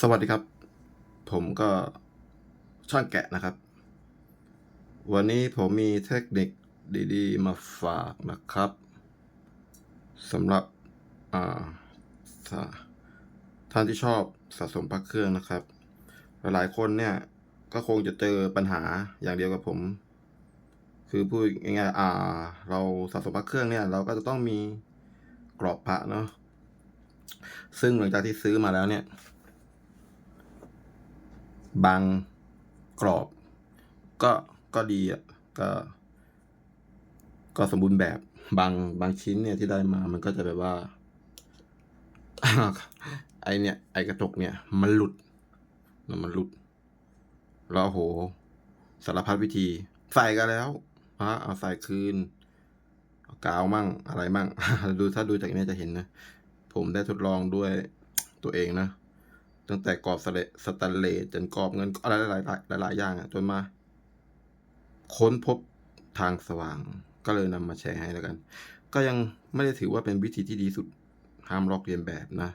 สวัสดีครับ ผมก็ช่างแกะนะครับ วันนี้ผมมีเทคนิคดีๆ มาฝากนะครับสำหรับท่านที่ชอบสะสมพระเครื่องนะครับ หลายๆคนเนี่ยก็คงจะเจอปัญหาอย่างเดียวกับผม คือพูดง่ายๆอ่าเราสะสมพระเครื่องเนี่ย เราก็จะต้องมีกรอบพระเนาะซึ่งหลังจากที่ซื้อมาแล้วเนี่ย บางกรอบ ก็ก็ดีอะก็ ก็สมบูรณ์แบบบางบางชิ้นเนี่ยที่ได้มามันก็จะแบบว่า ไอเนี่ย ไอกระจกเนี่ย มันหลุดมันหลุด แล้วโหสารพัดวิธี ใส่กันแล้วฮะเอาใส่คืนกาวมั่งอะไรมั่ง ดูถ้าดูจากนี้จะเห็นนะ ผมได้ทดลองด้วยตัวเองนะ ตั้งแต่กรอบสเสแตนเลสจนกรอบเงินอะไรหลายหลายหลายอย่างอะจนมา ค้นพบทางสว่าง ก็เลยนำมาแชร์ให้แล้วกัน ก็ยังไม่ได้ถือว่าเป็นวิธีที่ดีสุดห้ามลอกเลียนแบบนะ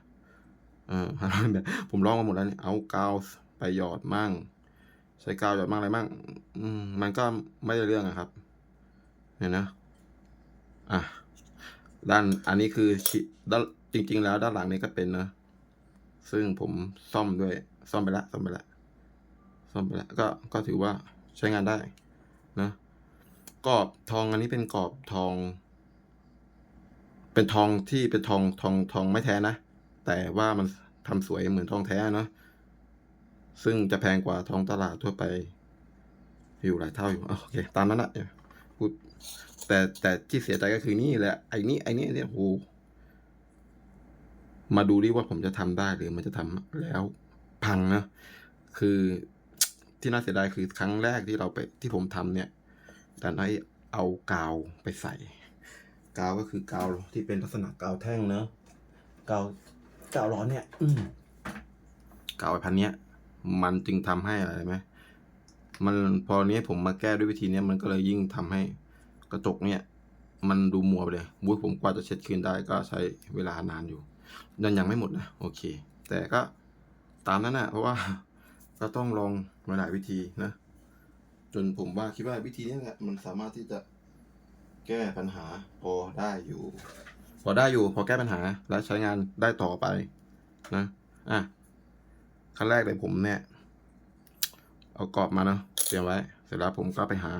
เออห้ามลอกเลียนแบบ ผมลองมาหมดแล้วเนี่ยเอากาวไปหยอดมั่ง ใช้กาวหยอดมั่งอะไรมั่งมันก็ไม่ได้เรื่องอะครับเห็นนะอะด้านอันนี้คือด้านจริง ๆ แล้วด้านหลังนี้ก็เป็นนะ ซึ่งผมซ่อมด้วย ซ่อมไปล้วซ่อมไปล้วซ่อมไปล้วก็ก็ถือว่าใช้งานได้นะกรอบทองอันนี้เป็นกรอบทอง เป็นทองที่เป็นทองทองทองไม่แท้นะ แต่ว่ามันทำสวยเหมือนทองแท้เนาะซึ่งจะแพงกว่าทองตลาดทั่วไป อยู่หลายเท่าอยู่โอเคตามนั้นแหละพูดแต่แต่ที่เสียใจก็คือนี่แหละไอ้นี่ไอ้นี่เนี่ยโห มาดูดิว่าผมจะทำได้หรือมันจะทำแล้วพังนะคือที่น่าเสียดายคือครั้งแรกที่เราไปที่ผมทำเนี่ยดันให้เอากาวไปใส่ กาวก็คือกาวที่เป็นลักษณะกาวแท่งเนอะกาวกาวร้อนเนี่ย อืกาวไอ้พันเนี้ย มันจึงทำให้อะไรไหมมันพอเนี้ยผมมาแก้ด้วยวิธีเนี้ยมันก็เลยยิ่งทำให้กระจกเนี่ย มันดูมัวไปเลยบุ้ยผมกว่าจะเช็ดคืนได้ก็ใช้เวลานานอยู่ ยังยังไม่หมดนะโอเค แต่ก็ตามนั้นนะเพราะว่าก็ต้องลองมาหลายวิธีนะ จนผมว่าคิดว่าวิธีนี้แหละมันสามารถที่จะแก้ปัญหาพอได้อยู่ พอได้อยู่ พอแก้ปัญหาและใช้งานได้ต่อไปนะอะขั้นแรกเลยผมเนี่ย เอากรอบมาเนาะเตรียมไว้ เสร็จแล้วผมก็ไปหา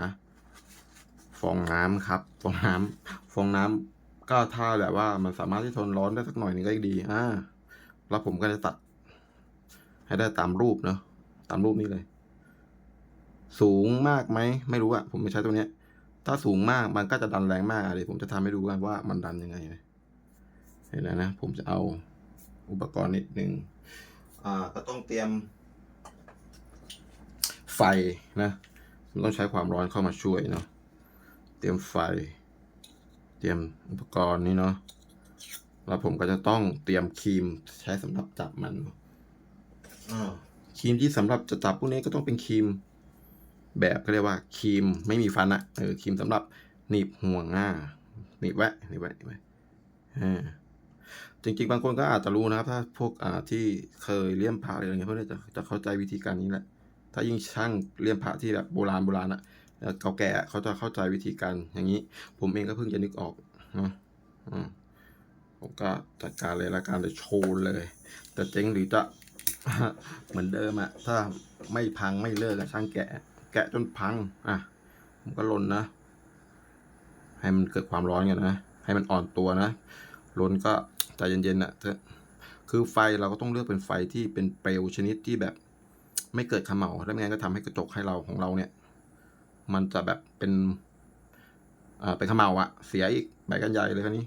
ฟองน้ำครับ ฟองน้ำฟองน้ำ ก็ถ้าแบบว่ามันสามารถที่ทนร้อนได้สักหน่อยนึงก็ยังดีอ่าแล้วผมก็จะตัด ให้ได้ตามรูปเนาะตามรูปนี้เลย สูงมากไหมไม่รู้อะผมไม่ใช้ตัวเนี้ย ถ้าสูงมากมันก็จะดันแรงมากเดี๋ยวผมจะทำให้ดูกันว่ามันดันยังไงเห็นแล้วนะผมจะเอาอุปกรณ์นิดหนึงอ่า ก็ต้องเตรียม ไฟนะมันต้องใช้ความร้อนเข้ามาช่วยเนาะเตรียมไฟ เตรียมอุปกรณ์นี้เนาะแล้วผมก็จะต้องเตรียมครีมใช้สำหรับจับมันอ่าครีมที่สำหรับจะจับพวกนี้ก็ต้องเป็นครีม แบบก็เรียกว่าครีมไม่มีฟันอะเออครีมสำหรับหนีบห่วงอ่าหนีบไว้หนีบไว้หนีบไว้อ่าจริงๆ บางคนก็อาจจะรู้นะครับ ถ้าพวกอ่าที่เคยเลี่ยมพระอะไรอย่างเงี้ยพวกนี้จะจะเข้าใจวิธีการนี้แหละ ถ้ายิ่งช่างเลี่ยมพระที่แบบโบราณโบราณอะแล้ว เก่าแก่เขาจะเข้าใจวิธีการอย่างนี้ ผมเองก็เพิ่งจะนึกออกเนาะผมก็จัดการเลยละกันเลยโชว์เลยแต่เจ๊งหรือจะเหมือนเดิมอะถ้าไม่พังไม่เลิกอะช่างแกะ แกะจนพังอะผมก็ลนนะ ให้มันเกิดความร้อนกันนะ ให้มันอ่อนตัวนะลนก็ใจเย็นๆนะเถอะคือไฟเราก็ต้องเลือกเป็นไฟที่เป็นเปลวชนิดที่แบบ ไม่เกิดขมเหลาแล้วไม่งั้นก็ทำให้กระจกให้เราของเราเนี่ย มันจะแบบเป็นอ่าเป็นขมเหลาอะเสียอีกใบกันใหญ่เลยคันนี้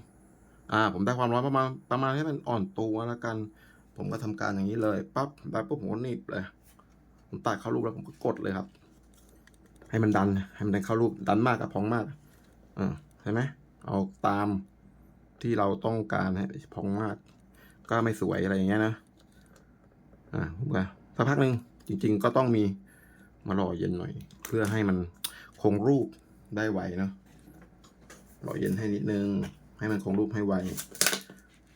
อ่า ผมได้ความร้อนประมาณประมาณให้มันอ่อนตัวแล้วกัน ผมก็ทำการอย่างนี้เลยปั๊บได้ปุ๊บผมก็หนีบเลย ผมตัดเข้ารูปแล้วผมก็กดเลยครับ ให้มันดัน ให้มันดันเข้ารูปดันมากกับพองมากอ่าใช่ไหมเอาตามที่เราต้องการให้พองมาก ก็ไม่สวยอะไรอย่างเงี้ยนะ อ่าผมก็สักพักหนึ่งจริง ๆ ก็ต้องมี มารอเย็นหน่อย เพื่อให้มันคงรูปได้ไวเนาะรอเย็นให้นิดนึง ให้มันคงรูปให้ไว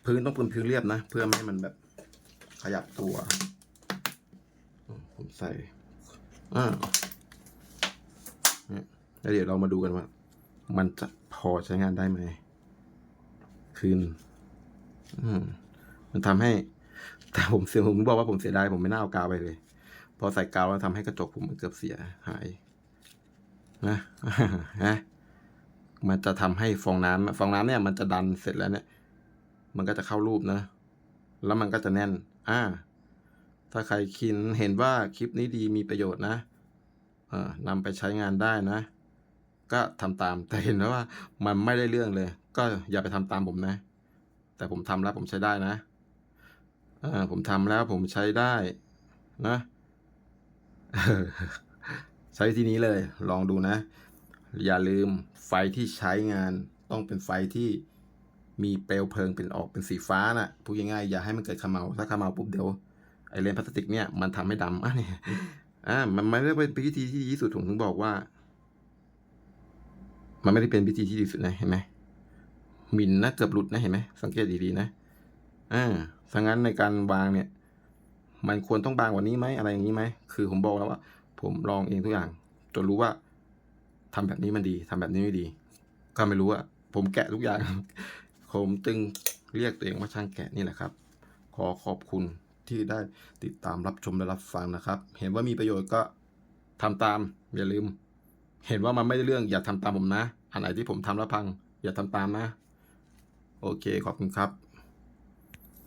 พื้นต้องเป็นพื้นเรียบนะ เพื่อไม่ให้มันแบบขยับตัวผมใส่อ่าเนี่ยแล้วเดี๋ยวเรามาดูกันว่า มันจะพอใช้งานได้ไหมคืนอืมมันทำให้ แต่ผมเสียผมบอกว่าผมเสียดายผมไม่น่าเอากาวไปเลย พอใส่กาวแล้วทำให้กระจกผมมันเกือบเสียหายนะฮะมันจะทำให้ฟองน้ำฟองน้ำเนี่ยมันจะดันเสร็จแล้วเนี่ย มันก็จะเข้ารูปนะ แล้วมันก็จะแน่น อ่า ถ้าใครคินเห็นว่าคลิปนี้ดีมีประโยชน์นะเออนำไปใช้งานได้นะ ก็ทำตามแต่เห็นว่ามันไม่ได้เรื่องเลย ก็อย่าไปทำตามผมนะ แต่ผมทำแล้วผมใช้ได้นะ อ่าผมทำแล้วผมใช้ได้นะ ใช้วิธีนี้เลย ลองดูนะ อย่าลืมไฟที่ใช้งานต้องเป็นไฟที่มีเปลวเพลิงเป็นออกเป็นสีฟ้าน่ะพูดง่ายๆอย่าให้มันเกิดขมเหลาถ้าขมเหลาปุ๊บเดี๋ยวไอเลนพลาสติกเนี่ยมันทำให้ดำอะเนี่ยอ่ามันไม่ได้เป็นวิธีที่ดีที่สุดผมถึงบอกว่า มันไม่ได้เป็นวิธีที่ดีที่สุดนะเห็นไหมหมินนะเกือบหลุดนะเห็นไหมสังเกตดีๆนะอ่าถ้างั้นในการวางเนี่ย มันควรต้องบางกว่านี้ไหมอะไรอย่างนี้ไหมคือผมบอกแล้วว่า ผมลองเองทุกอย่างจนรู้ว่าทำแบบนี้มันดีทำแบบนี้ไม่ดี ก็ไม่รู้อะผมแกะทุกอย่าง ผมจึงเรียกตัวเองว่าช่างแกะนี่แหละครับ ขอขอบคุณที่ได้ติดตามรับชมและรับฟังนะครับ เห็นว่ามีประโยชน์ก็ทำตาม อย่าลืม เห็นว่ามันไม่ได้เรื่องอย่าทำตามผมนะ อันไหนที่ผมทำแล้วพัง อย่าทำตามนะ โอเคขอบคุณครับ